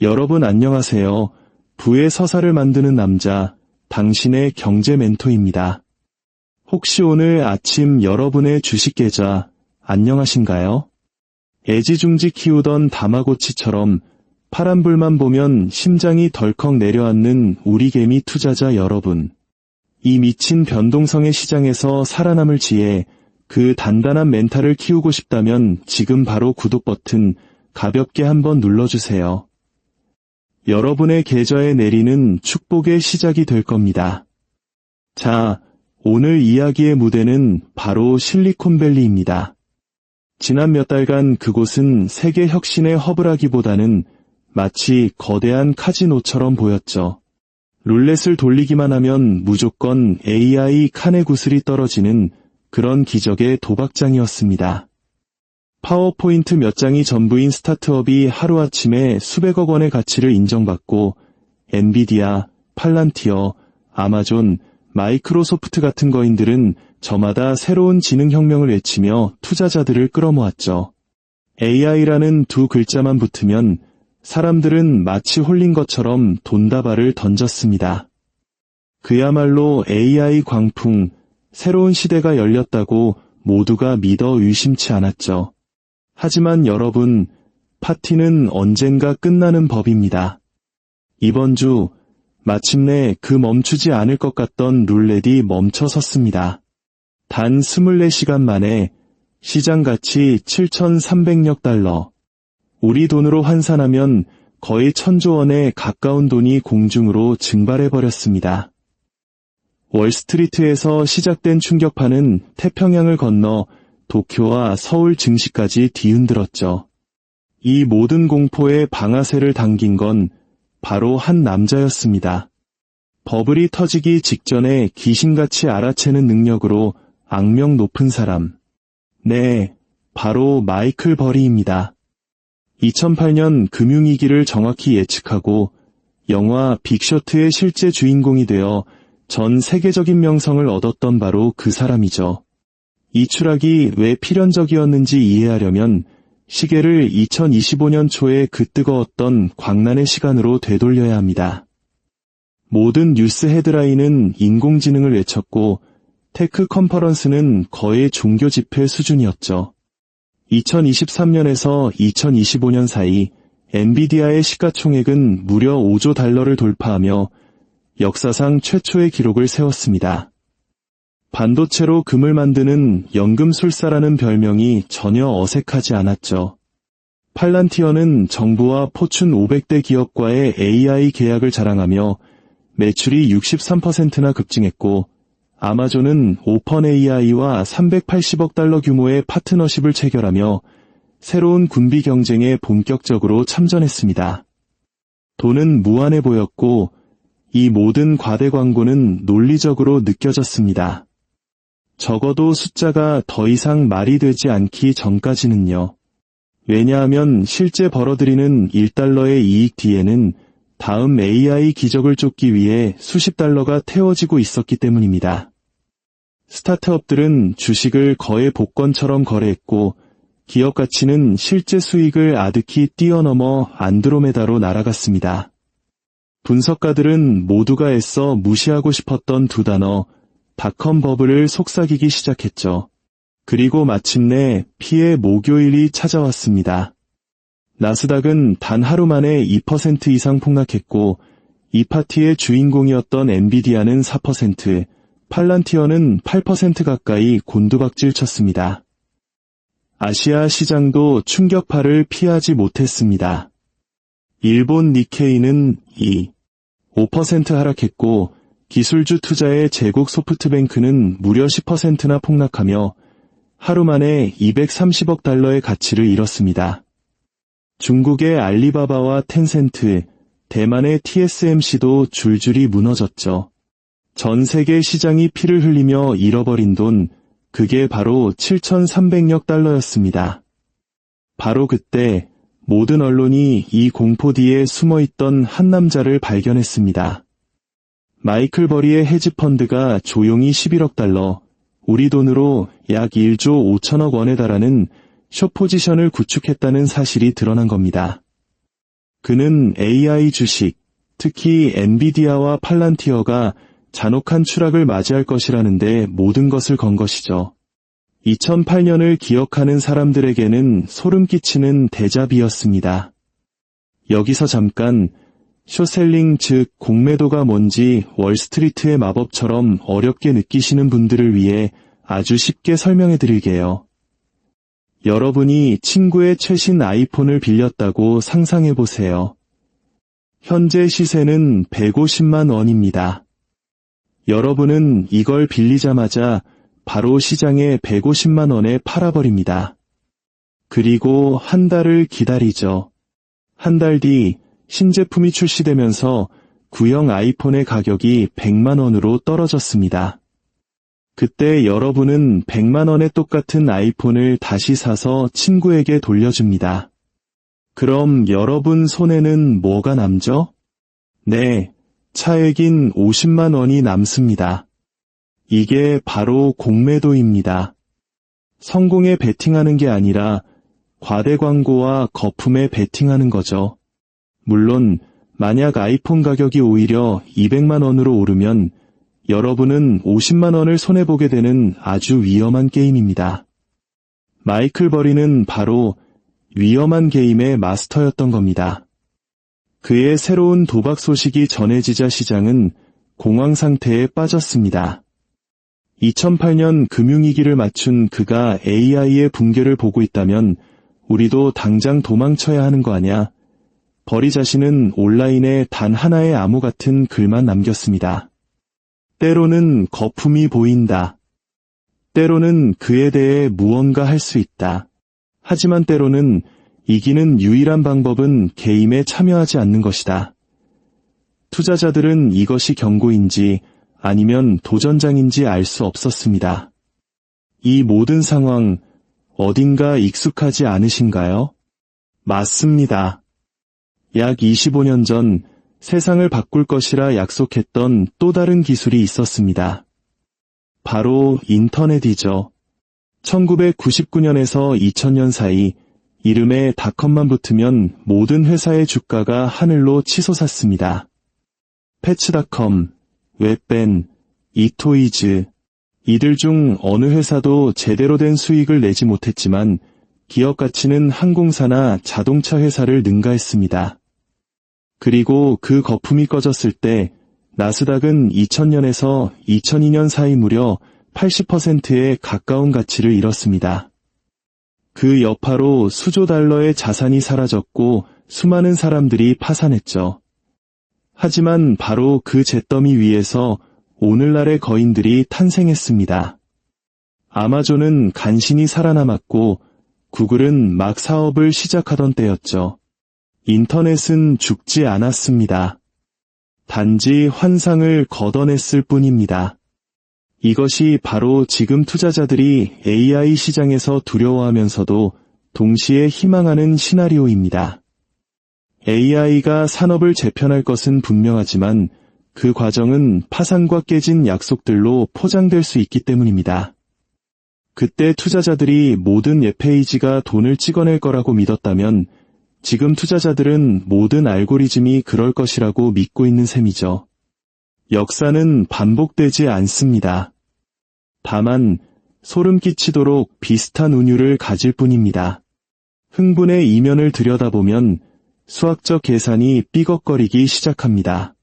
여러분 안녕하세요. 부의 서사를 만드는 남자, 당신의 경제 멘토입니다. 혹시 오늘 아침 여러분의 주식 계좌 안녕하신가요? 애지중지 키우던 다마고치처럼 파란 불만 보면 심장이 덜컥 내려앉는 우리 개미 투자자 여러분. 이 미친 변동성의 시장에서 살아남을 지혜, 그 단단한 멘탈을 키우고 싶다면 지금 바로 구독 버튼 가볍게 한번 눌러주세요. 여러분의 계좌에 내리는 축복의 시작이 될 겁니다. 자, 오늘 이야기의 무대는 바로 실리콘밸리입니다. 지난 몇 달간 그곳은 세계 혁신의 허브라기보다는 마치 거대한 카지노처럼 보였죠. 룰렛을 돌리기만 하면 무조건 AI 칸의 구슬이 떨어지는 그런 기적의 도박장이었습니다. 파워포인트 몇 장이 전부인 스타트업이 하루아침에 수백억 원의 가치를 인정받고 엔비디아, 팔란티어, 아마존, 마이크로소프트 같은 거인들은 저마다 새로운 지능혁명을 외치며 투자자들을 끌어모았죠. AI라는 두 글자만 붙으면 사람들은 마치 홀린 것처럼 돈다발을 던졌습니다. 그야말로 AI 광풍, 새로운 시대가 열렸다고 모두가 믿어 의심치 않았죠. 하지만 여러분, 파티는 언젠가 끝나는 법입니다. 이번 주, 마침내 그 멈추지 않을 것 같던 룰렛이 멈춰 섰습니다. 단 24시간 만에 시장 가치 7,300억 달러. 우리 돈으로 환산하면 거의 천조 원에 가까운 돈이 공중으로 증발해버렸습니다. 월스트리트에서 시작된 충격파는 태평양을 건너 도쿄와 서울 증시까지 뒤흔들었죠. 이 모든 공포에 방아쇠를 당긴 건 바로 한 남자였습니다. 버블이 터지기 직전에 귀신같이 알아채는 능력으로 악명 높은 사람. 네, 바로 마이클 버리입니다. 2008년 금융위기를 정확히 예측하고 영화 빅쇼트의 실제 주인공이 되어 전 세계적인 명성을 얻었던 바로 그 사람이죠. 이 추락이 왜 필연적이었는지 이해하려면 시계를 2025년 초에 그 뜨거웠던 광란의 시간으로 되돌려야 합니다. 모든 뉴스 헤드라인은 인공지능을 외쳤고 테크 컨퍼런스는 거의 종교 집회 수준이었죠. 2023년에서 2025년 사이 엔비디아의 시가총액은 무려 5조 달러를 돌파하며 역사상 최초의 기록을 세웠습니다. 반도체로 금을 만드는 연금술사라는 별명이 전혀 어색하지 않았죠. 팔란티어는 정부와 포춘 500대 기업과의 AI 계약을 자랑하며 매출이 63%나 급증했고 아마존은 오펀 AI와 380억 달러 규모의 파트너십을 체결하며 새로운 군비 경쟁에 본격적으로 참전했습니다. 돈은 무한해 보였고 이 모든 과대 광고는 논리적으로 느껴졌습니다. 적어도 숫자가 더 이상 말이 되지 않기 전까지는요. 왜냐하면 실제 벌어들이는 1달러의 이익 뒤에는 다음 AI 기적을 쫓기 위해 수십 달러가 태워지고 있었기 때문입니다. 스타트업들은 주식을 거의 복권처럼 거래했고 기업 가치는 실제 수익을 아득히 뛰어넘어 안드로메다로 날아갔습니다. 분석가들은 모두가 애써 무시하고 싶었던 두 단어 닷컴 버블을 속삭이기 시작했죠. 그리고 마침내 피해 목요일이 찾아왔습니다. 나스닥은 단 하루 만에 2% 이상 폭락했고 이 파티의 주인공이었던 엔비디아는 4%, 팔란티어는 8% 가까이 곤두박질 쳤습니다. 아시아 시장도 충격파를 피하지 못했습니다. 일본 니케이는 2, 5% 하락했고 기술주 투자의 제국 소프트뱅크는 무려 10%나 폭락하며 하루 만에 230억 달러의 가치를 잃었습니다. 중국의 알리바바와 텐센트, 대만의 TSMC도 줄줄이 무너졌죠. 전 세계 시장이 피를 흘리며 잃어버린 돈, 그게 바로 7,300억 달러였습니다. 바로 그때 모든 언론이 이 공포 뒤에 숨어있던 한 남자를 발견했습니다. 마이클 버리의 헤지펀드가 조용히 11억 달러, 우리 돈으로 약 1조 5천억 원에 달하는 숏 포지션을 구축했다는 사실이 드러난 겁니다. 그는 AI 주식, 특히 엔비디아와 팔란티어가 잔혹한 추락을 맞이할 것이라는데 모든 것을 건 것이죠. 2008년을 기억하는 사람들에게는 소름 끼치는 대자비였습니다. 여기서 잠깐 쇼셀링 즉 공매도가 뭔지 월스트리트의 마법처럼 어렵게 느끼시는 분들을 위해 아주 쉽게 설명해 드릴게요. 여러분이 친구의 최신 아이폰을 빌렸다고 상상해 보세요. 현재 시세는 150만 원입니다. 여러분은 이걸 빌리자마자 바로 시장에 150만 원에 팔아버립니다. 그리고 한 달을 기다리죠. 한 달 뒤 신제품이 출시되면서 구형 아이폰의 가격이 100만 원으로 떨어졌습니다. 그때 여러분은 100만 원의 똑같은 아이폰을 다시 사서 친구에게 돌려줍니다. 그럼 여러분 손에는 뭐가 남죠? 네, 차액인 50만 원이 남습니다. 이게 바로 공매도입니다. 성공에 베팅하는 게 아니라 과대 광고와 거품에 베팅하는 거죠. 물론 만약 아이폰 가격이 오히려 200만 원으로 오르면 여러분은 50만 원을 손해보게 되는 아주 위험한 게임입니다. 마이클 버리는 바로 위험한 게임의 마스터였던 겁니다. 그의 새로운 도박 소식이 전해지자 시장은 공황 상태에 빠졌습니다. 2008년 금융위기를 맞춘 그가 AI의 붕괴를 보고 있다면 우리도 당장 도망쳐야 하는 거 아냐? 버리 자신은 온라인에 단 하나의 암호 같은 글만 남겼습니다. 때로는 거품이 보인다. 때로는 그에 대해 무언가 할 수 있다. 하지만 때로는 이기는 유일한 방법은 게임에 참여하지 않는 것이다. 투자자들은 이것이 경고인지 아니면 도전장인지 알 수 없었습니다. 이 모든 상황 어딘가 익숙하지 않으신가요? 맞습니다. 약 25년 전 세상을 바꿀 것이라 약속했던 또 다른 기술이 있었습니다. 바로 인터넷이죠. 1999년에서 2000년 사이 이름에 닷컴만 붙으면 모든 회사의 주가가 하늘로 치솟았습니다. 패치닷컴, 웹밴, 이토이즈, 이들 중 어느 회사도 제대로 된 수익을 내지 못했지만 기업 가치는 항공사나 자동차 회사를 능가했습니다. 그리고 그 거품이 꺼졌을 때 나스닥은 2000년에서 2002년 사이 무려 80%에 가까운 가치를 잃었습니다. 그 여파로 수조 달러의 자산이 사라졌고 수많은 사람들이 파산했죠. 하지만 바로 그 잿더미 위에서 오늘날의 거인들이 탄생했습니다. 아마존은 간신히 살아남았고 구글은 막 사업을 시작하던 때였죠. 인터넷은 죽지 않았습니다. 단지 환상을 걷어냈을 뿐입니다. 이것이 바로 지금 투자자들이 AI 시장에서 두려워하면서도 동시에 희망하는 시나리오입니다. AI가 산업을 재편할 것은 분명하지만 그 과정은 파산과 깨진 약속들로 포장될 수 있기 때문입니다. 그때 투자자들이 모든 웹페이지가 돈을 찍어낼 거라고 믿었다면 지금 투자자들은 모든 알고리즘이 그럴 것이라고 믿고 있는 셈이죠. 역사는 반복되지 않습니다. 다만 소름 끼치도록 비슷한 운율을 가질 뿐입니다. 흥분의 이면을 들여다보면 수학적 계산이 삐걱거리기 시작합니다.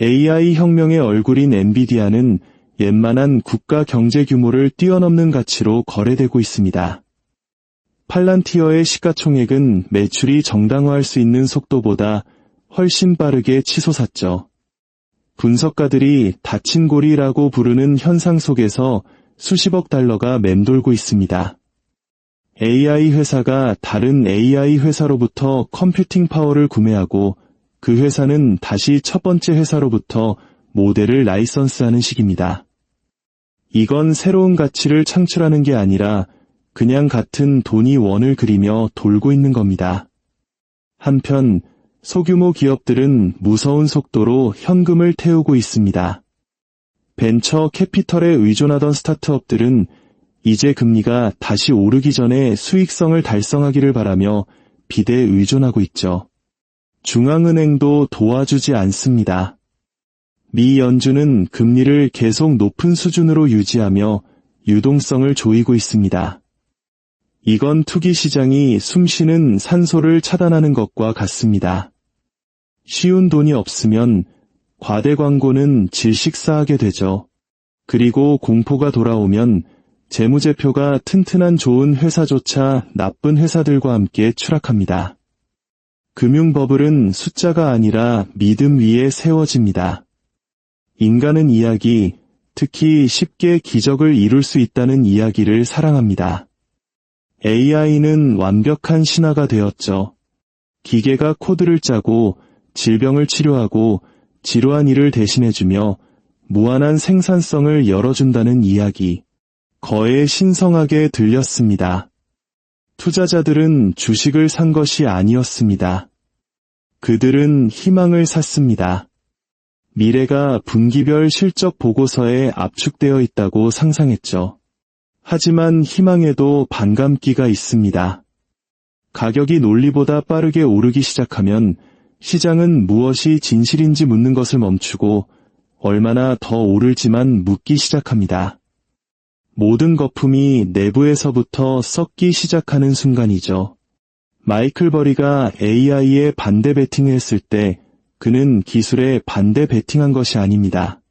AI 혁명의 얼굴인 엔비디아는 웬만한 국가 경제 규모를 뛰어넘는 가치로 거래되고 있습니다. 팔란티어의 시가총액은 매출이 정당화할 수 있는 속도보다 훨씬 빠르게 치솟았죠. 분석가들이 닫힌 고리라고 부르는 현상 속에서 수십억 달러가 맴돌고 있습니다. AI 회사가 다른 AI 회사로부터 컴퓨팅 파워를 구매하고 그 회사는 다시 첫 번째 회사로부터 모델을 라이선스하는 식입니다. 이건 새로운 가치를 창출하는 게 아니라 그냥 같은 돈이 원을 그리며 돌고 있는 겁니다. 한편 소규모 기업들은 무서운 속도로 현금을 태우고 있습니다. 벤처 캐피털에 의존하던 스타트업들은 이제 금리가 다시 오르기 전에 수익성을 달성하기를 바라며 비대에 의존하고 있죠. 중앙은행도 도와주지 않습니다. 미 연준은 금리를 계속 높은 수준으로 유지하며 유동성을 조이고 있습니다. 이건 투기 시장이 숨쉬는 산소를 차단하는 것과 같습니다. 쉬운 돈이 없으면 과대 광고는 질식사하게 되죠. 그리고 공포가 돌아오면 재무제표가 튼튼한 좋은 회사조차 나쁜 회사들과 함께 추락합니다. 금융버블은 숫자가 아니라 믿음 위에 세워집니다. 인간은 이야기, 특히 쉽게 기적을 이룰 수 있다는 이야기를 사랑합니다. AI는 완벽한 신화가 되었죠. 기계가 코드를 짜고 질병을 치료하고 지루한 일을 대신해주며 무한한 생산성을 열어준다는 이야기. 거에 신성하게 들렸습니다. 투자자들은 주식을 산 것이 아니었습니다. 그들은 희망을 샀습니다. 미래가 분기별 실적 보고서에 압축되어 있다고 상상했죠. 하지만 희망에도 반감기가 있습니다. 가격이 논리보다 빠르게 오르기 시작하면 시장은 무엇이 진실인지 묻는 것을 멈추고 얼마나 더 오를지만 묻기 시작합니다. 모든 거품이 내부에서부터 썩기 시작하는 순간이죠. 마이클 버리가 AI에 반대 베팅을 했을 때 그는 기술에 반대 베팅한 것이 아닙니다.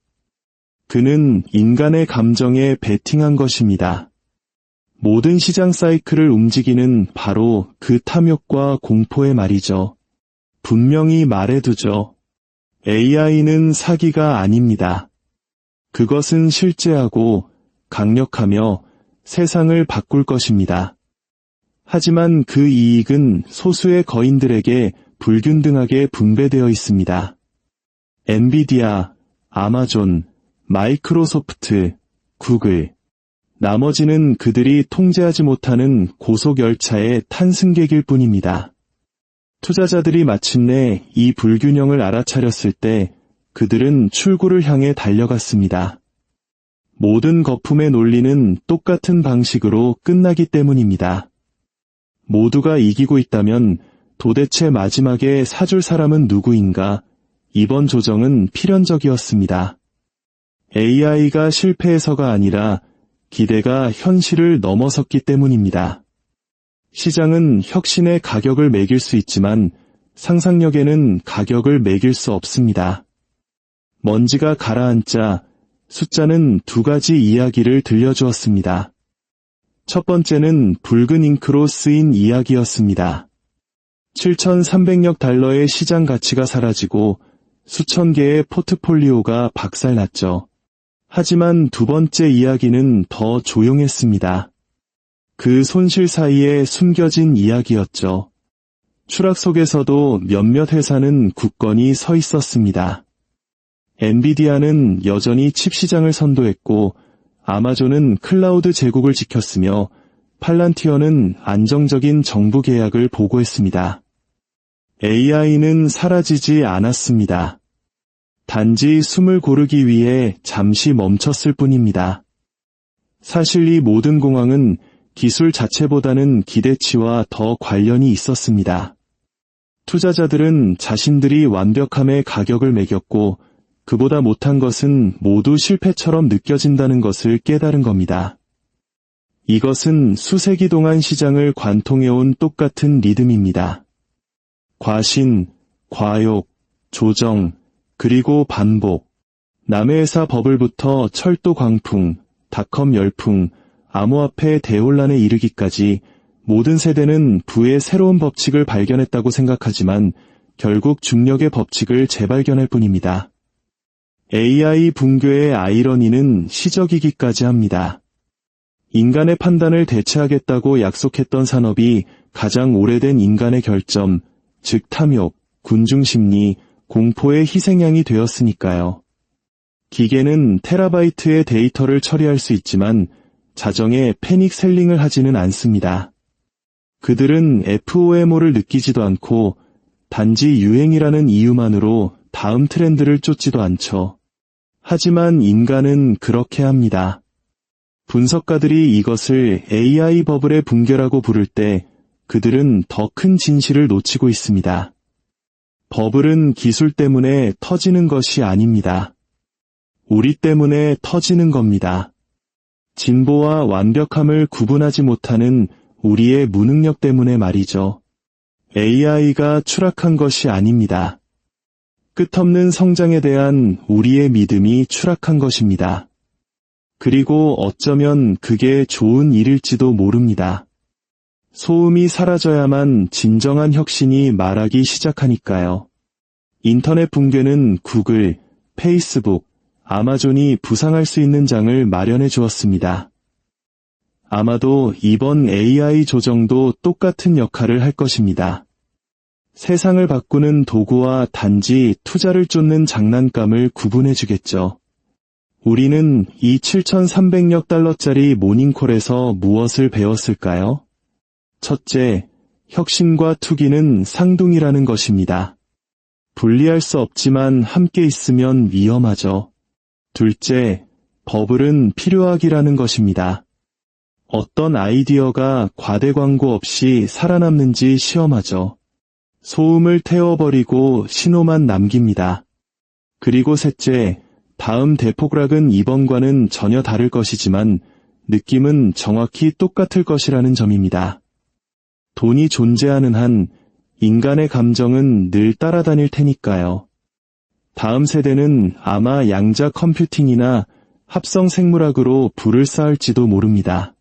그는 인간의 감정에 베팅한 것입니다. 모든 시장 사이클을 움직이는 바로 그 탐욕과 공포의 말이죠. 분명히 말해두죠. AI는 사기가 아닙니다. 그것은 실제하고 강력하며 세상을 바꿀 것입니다. 하지만 그 이익은 소수의 거인들에게 불균등하게 분배되어 있습니다. 엔비디아, 아마존, 마이크로소프트, 구글. 나머지는 그들이 통제하지 못하는 고속열차의 탄승객일 뿐입니다. 투자자들이 마침내 이 불균형을 알아차렸을 때 그들은 출구를 향해 달려갔습니다. 모든 거품의 논리는 똑같은 방식으로 끝나기 때문입니다. 모두가 이기고 있다면 도대체 마지막에 사줄 사람은 누구인가? 이번 조정은 필연적이었습니다. AI가 실패해서가 아니라 기대가 현실을 넘어섰기 때문입니다. 시장은 혁신의 가격을 매길 수 있지만 상상력에는 가격을 매길 수 없습니다. 먼지가 가라앉자 숫자는 두 가지 이야기를 들려주었습니다. 첫 번째는 붉은 잉크로 쓰인 이야기였습니다. 7,300억 달러의 시장 가치가 사라지고 수천 개의 포트폴리오가 박살났죠. 하지만 두 번째 이야기는 더 조용했습니다. 그 손실 사이에 숨겨진 이야기였죠. 추락 속에서도 몇몇 회사는 굳건히 서 있었습니다. 엔비디아는 여전히 칩 시장을 선도했고 아마존은 클라우드 제국을 지켰으며 팔란티어는 안정적인 정부 계약을 보고했습니다. AI는 사라지지 않았습니다. 단지 숨을 고르기 위해 잠시 멈췄을 뿐입니다. 사실 이 모든 공황은 기술 자체보다는 기대치와 더 관련이 있었습니다. 투자자들은 자신들이 완벽함의 가격을 매겼고 그보다 못한 것은 모두 실패처럼 느껴진다는 것을 깨달은 겁니다. 이것은 수세기 동안 시장을 관통해온 똑같은 리듬입니다. 과신, 과욕, 조정, 그리고 반복. 남의 회사 버블부터 철도 광풍, 닷컴 열풍, 암호화폐 대혼란에 이르기까지 모든 세대는 부의 새로운 법칙을 발견했다고 생각하지만 결국 중력의 법칙을 재발견할 뿐입니다. AI 붕괴의 아이러니는 시적이기까지 합니다. 인간의 판단을 대체하겠다고 약속했던 산업이 가장 오래된 인간의 결점, 즉 탐욕, 군중심리, 공포의 희생양이 되었으니까요. 기계는 테라바이트의 데이터를 처리할 수 있지만 자정에 패닉 셀링을 하지는 않습니다. 그들은 FOMO를 느끼지도 않고 단지 유행이라는 이유만으로 다음 트렌드를 쫓지도 않죠. 하지만 인간은 그렇게 합니다. 분석가들이 이것을 AI 버블의 붕괴라고 부를 때 그들은 더 큰 진실을 놓치고 있습니다. 버블은 기술 때문에 터지는 것이 아닙니다. 우리 때문에 터지는 겁니다. 진보와 완벽함을 구분하지 못하는 우리의 무능력 때문에 말이죠. AI가 추락한 것이 아닙니다. 끝없는 성장에 대한 우리의 믿음이 추락한 것입니다. 그리고 어쩌면 그게 좋은 일일지도 모릅니다. 소음이 사라져야만 진정한 혁신이 말하기 시작하니까요. 인터넷 붕괴는 구글, 페이스북, 아마존이 부상할 수 있는 장을 마련해 주었습니다. 아마도 이번 AI 조정도 똑같은 역할을 할 것입니다. 세상을 바꾸는 도구와 단지 투자를 쫓는 장난감을 구분해 주겠죠. 우리는 이 7,300억 달러짜리 모닝콜에서 무엇을 배웠을까요? 첫째, 혁신과 투기는 쌍둥이라는 것입니다. 분리할 수 없지만 함께 있으면 위험하죠. 둘째, 버블은 필요하기라는 것입니다. 어떤 아이디어가 과대 광고 없이 살아남는지 시험하죠. 소음을 태워버리고 신호만 남깁니다. 그리고 셋째, 다음 대폭락은 이번과는 전혀 다를 것이지만 느낌은 정확히 똑같을 것이라는 점입니다. 돈이 존재하는 한 인간의 감정은 늘 따라다닐 테니까요. 다음 세대는 아마 양자 컴퓨팅이나 합성 생물학으로 불을 쌓을지도 모릅니다.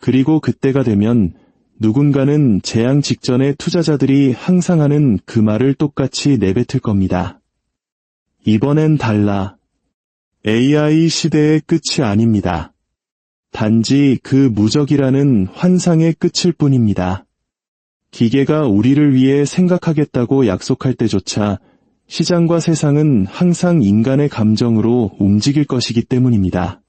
그리고 그때가 되면 누군가는 재앙 직전에 투자자들이 항상 하는 그 말을 똑같이 내뱉을 겁니다. 이번엔 달라. AI 시대의 끝이 아닙니다. 단지 그 무적이라는 환상의 끝일 뿐입니다. 기계가 우리를 위해 생각하겠다고 약속할 때조차 시장과 세상은 항상 인간의 감정으로 움직일 것이기 때문입니다.